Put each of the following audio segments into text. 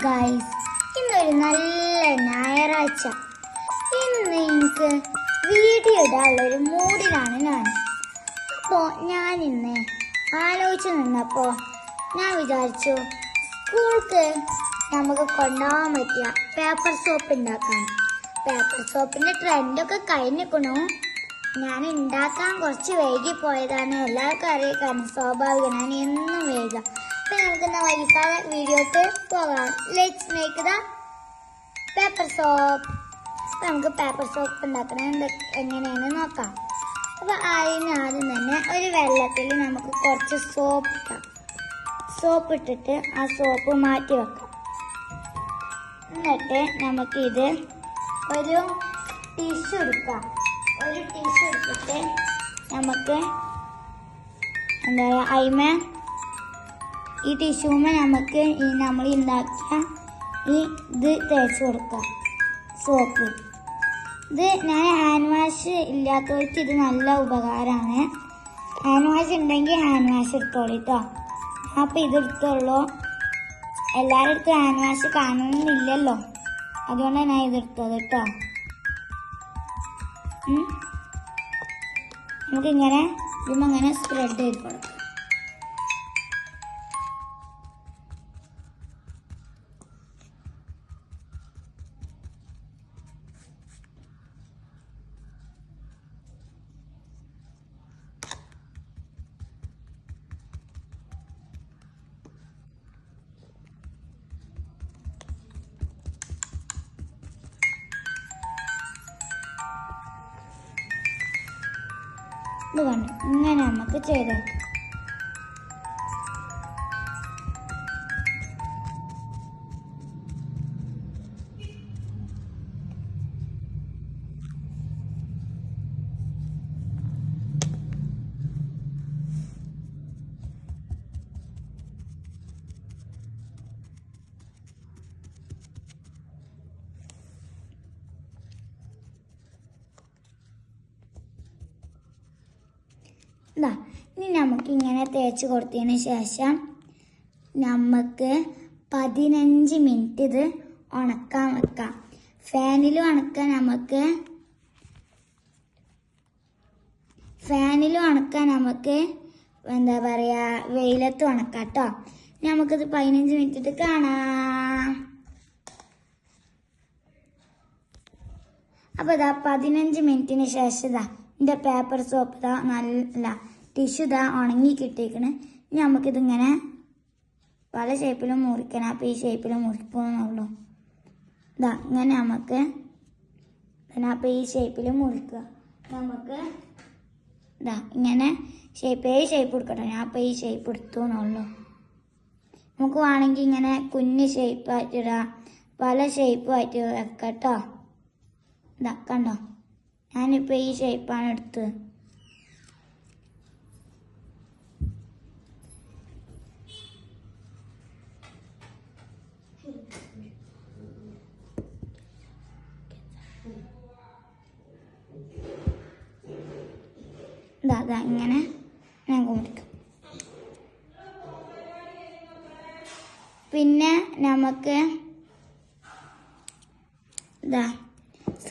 Guys ഇന്നൊരു നല്ല ഞായറാഴ്ച. ഇന്ന് എനിക്ക് വീഡിയോ ഇടാനുള്ളൊരു മൂഡിലാണ് ഞാൻ. അപ്പോൾ ഞാൻ ഇന്ന് ആലോചിച്ച് നിന്നപ്പോൾ ഞാൻ വിചാരിച്ചു സ്കൂൾക്ക് നമുക്ക് കൊണ്ടുപോകാൻ പറ്റിയ പേപ്പർ സോപ്പ് ഉണ്ടാക്കാൻ. പേപ്പർ സോപ്പിന്റെ ട്രെൻഡൊക്കെ കഴിഞ്ഞിക്കണു ഞാൻ ഉണ്ടാക്കാൻ കുറച്ച് വൈകി പോയതാണ് എല്ലാവർക്കും അറിയിക്കാൻ സ്വാഭാവികം ഞാൻ എന്നും വേഗം അപ്പൊ നമുക്ക് എന്നാ വൈകിക്കാതെ വീഡിയോക്ക് പോകാം. Let's make the paper soap അപ്പൊ നമുക്ക് പേപ്പർ സോപ്പ് ഉണ്ടാക്കണത് എങ്ങനെയാണ് നോക്കാം. അപ്പൊ അതിന് ആദ്യം തന്നെ ഒരു വെള്ളത്തിൽ നമുക്ക് കുറച്ച് സോപ്പ് ഇട്ടാം സോപ്പ് ഇട്ടിട്ട് ആ സോപ്പ് മാറ്റി വെക്കാം. എന്നിട്ട് നമുക്കിത് ഒരു ടിഷ്യൂ എടുക്കാം. ഒരു ടിഷ്യൂ എടുത്തിട്ട് നമുക്ക് എന്താ പറയുക അയിമ ഈ ടിഷ്യൂമ നമുക്ക് നമ്മൾ ഉണ്ടാക്കിയ ഈ ഇത് തേച്ച് കൊടുക്കാം. സോപ്പ് ഇത് ഞാൻ ഹാൻഡ് വാഷ് ഇല്ലാത്തവർക്ക് ഇത് നല്ല ഉപകാരമാണ് ഹാൻഡ് വാഷ് ഉണ്ടെങ്കിൽ ഹാൻഡ് വാഷ് എടുത്തോളൂ കേട്ടോ അപ്പം ഇതെടുത്തോളൂ. എല്ലാവരും അടുത്തും ഹാൻഡ് വാഷ് കാണണമെന്നില്ലല്ലോ അതുകൊണ്ട് ഞാൻ ഇതെടുത്തത് കേട്ടോ. നമുക്കിങ്ങനെ അങ്ങനെ സ്പ്രെഡ് ചെയ്ത് കൊടുക്കാം. ഇത് ഇങ്ങനെ നമുക്ക് ചെയ്തെടുക്കാം ഇതാ ഇനി നമുക്ക് ഇങ്ങനെ തേച്ച് കൊടുത്തതിന് ശേഷം നമുക്ക് പതിനഞ്ച് മിനിറ്റ് ഇത് ഉണക്കാൻ വെക്കാം. ഫാനിൽ ഉണക്കാൻ നമുക്ക്. ഫാനിൽ ഉണക്കാൻ നമുക്ക്. എന്താ പറയുക വെയിലത്ത് ഉണക്കാം കേട്ടോ നമുക്കിത് പതിനഞ്ച് മിനിറ്റ് കാണാം. അപ്പോൾ ഇതാ പതിനഞ്ച് മിനിറ്റിന് ശേഷം ഇതാ എന്റെ പേപ്പർ സോപ്പ് ഇതാ നല്ല ടിഷ്യൂ ഇതാ ഉണങ്ങി കിട്ടിയേക്കണ്. ഇനി നമുക്കിതിങ്ങനെ പല ഷേപ്പിലും മുറിക്കണം. അപ്പോൾ ഈ ഷേപ്പിൽ മുറിക്കുന്നുള്ളൂ ഇതാ ഇങ്ങനെ നമുക്ക് അപ്പോൾ ഈ ഷേപ്പിൽ മുറിക്കുക. നമുക്ക് ഇതാ ഇങ്ങനെ ഷേപ്പ് ഏത് ഷേപ്പ് എടുക്കട്ടെ? ഞാൻ അപ്പോൾ ഈ ഷേപ്പ് എടുത്തു എന്നുള്ളൂ നമുക്ക് വേണമെങ്കിൽ ഇങ്ങനെ കുഞ്ഞ് ഷേപ്പ് ആയിട്ടിടാം പല ഷേപ്പ് വെക്കാം കേട്ടോ? ഇതാ കണ്ടോ? ഞാനിപ്പോൾ ഈ ഷേപ്പാണ് എടുത്തത്. ഇതാ ഇങ്ങനെ ഞാൻ കൊടുക്കും പിന്നെ നമുക്ക് ഇതാ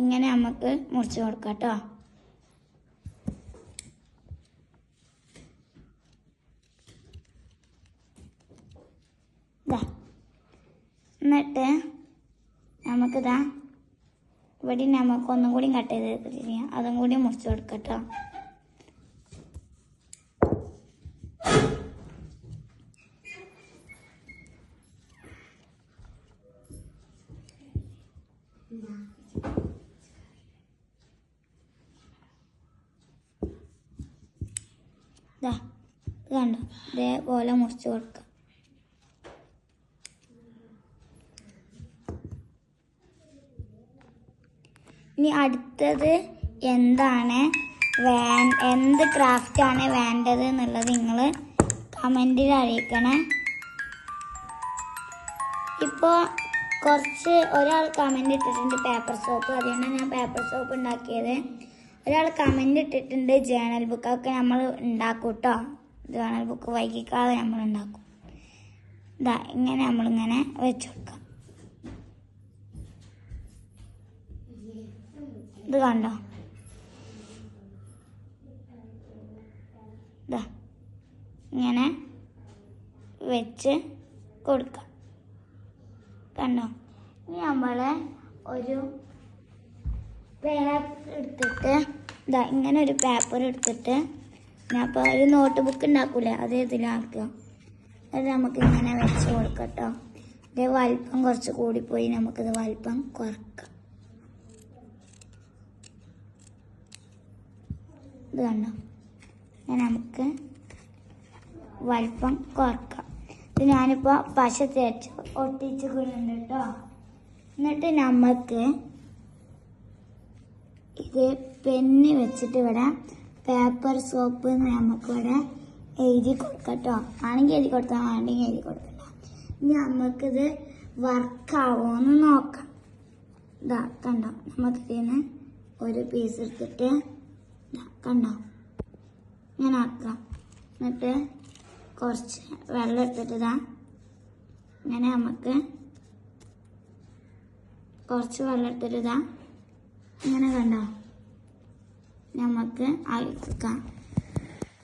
ഇങ്ങനെ നമുക്ക് മുറിച്ച് കൊടുക്കാം കേട്ടോ. എന്നിട്ട് നമുക്കിതാ ഇവിടെ നമുക്ക് ഒന്നും കൂടി കട്ട് ചെയ്ത് അതും കൂടി മുറിച്ച് കൊടുക്കാം കേട്ടോ. കണ്ടോ. ഇതേപോലെ മുറിച്ച് കൊടുക്കാം. ഇനി അടുത്തത് എന്താണ് വേ എന്ത് ക്രാഫ്റ്റാണ് വേണ്ടത് എന്നുള്ളത് നിങ്ങൾ കമന്റിൽ അറിയിക്കണേ. ഇപ്പോൾ കുറച്ച് ഒരാൾ കമന്റ് ഇട്ടിട്ടുണ്ട് പേപ്പർ സോപ്പ് അതുകൊണ്ടാണ് ഞാൻ പേപ്പർ സോപ്പ് ഉണ്ടാക്കിയത്. ഒരാൾ കമന്റ് ഇട്ടിട്ടുണ്ട് ജേണൽ ബുക്കൊക്കെ നമ്മൾ ഉണ്ടാക്കൂട്ടോ. കേട്ടോ ജേണൽ ബുക്ക് വൈകിക്കാതെ നമ്മൾ ഉണ്ടാക്കും ഇതാ ഇങ്ങനെ നമ്മളിങ്ങനെ വെച്ച് കൊടുക്കാം ഇത് കണ്ടോ? ഇതാ ഇങ്ങനെ വെച്ച് കൊടുക്കാം. കണ്ടോ? ഇനി നമ്മൾ ഒരു പേപ്പർ എടുത്തിട്ട് ഇതാ ഇങ്ങനെ ഒരു പേപ്പർ എടുത്തിട്ട് ഞാൻ ഇപ്പോൾ ഒരു നോട്ട് ബുക്ക് ഉണ്ടാക്കൂലേ അത് ഇതിലാക്കുക അത് നമുക്ക് ഇങ്ങനെ വെച്ച് കൊടുക്കട്ടോ. ഇത് വലിപ്പം കുറച്ച് കൂടിപ്പോയി. നമുക്കിത് വലിപ്പം കുറക്കാം. ഇത് കണ്ടോ? നമുക്ക് വലിപ്പം കുറക്കാം. ഇത് ഞാനിപ്പോൾ പശ തേച്ച് ഒട്ടിച്ച് കൊടുക്കുന്നുണ്ട് കേട്ടോ. എന്നിട്ട് നമുക്ക് ഇത് പെന്ന് വെച്ചിട്ട് ഇവിടെ പേപ്പർ സോപ്പ് എന്ന് നമുക്ക് ഇവിടെ എഴുതി കൊടുക്കട്ടോ. ആണെങ്കിൽ എഴുതി കൊടുത്താൽ വേണമെങ്കിൽ എഴുതി കൊടുക്കണ്ട. ഇനി നമുക്കിത് വർക്കാവോ എന്ന് നോക്കാം. ഇതാ കണ്ടോ? നമുക്കിതിന് ഒരു പീസ് എടുത്തിട്ട് ഇതാ കണ്ടോ? ഇങ്ങനെ ആക്കാം. എന്നിട്ട് കുറച്ച് വെള്ളം എടുത്തിട്ട് ഇതാ ഇങ്ങനെ നമുക്ക് കുറച്ച് വെള്ളം എടുത്തിട്ട് ഇതാ ഇങ്ങനെ കണ്ടോ? നമുക്ക് ആയി കൊടുക്കാം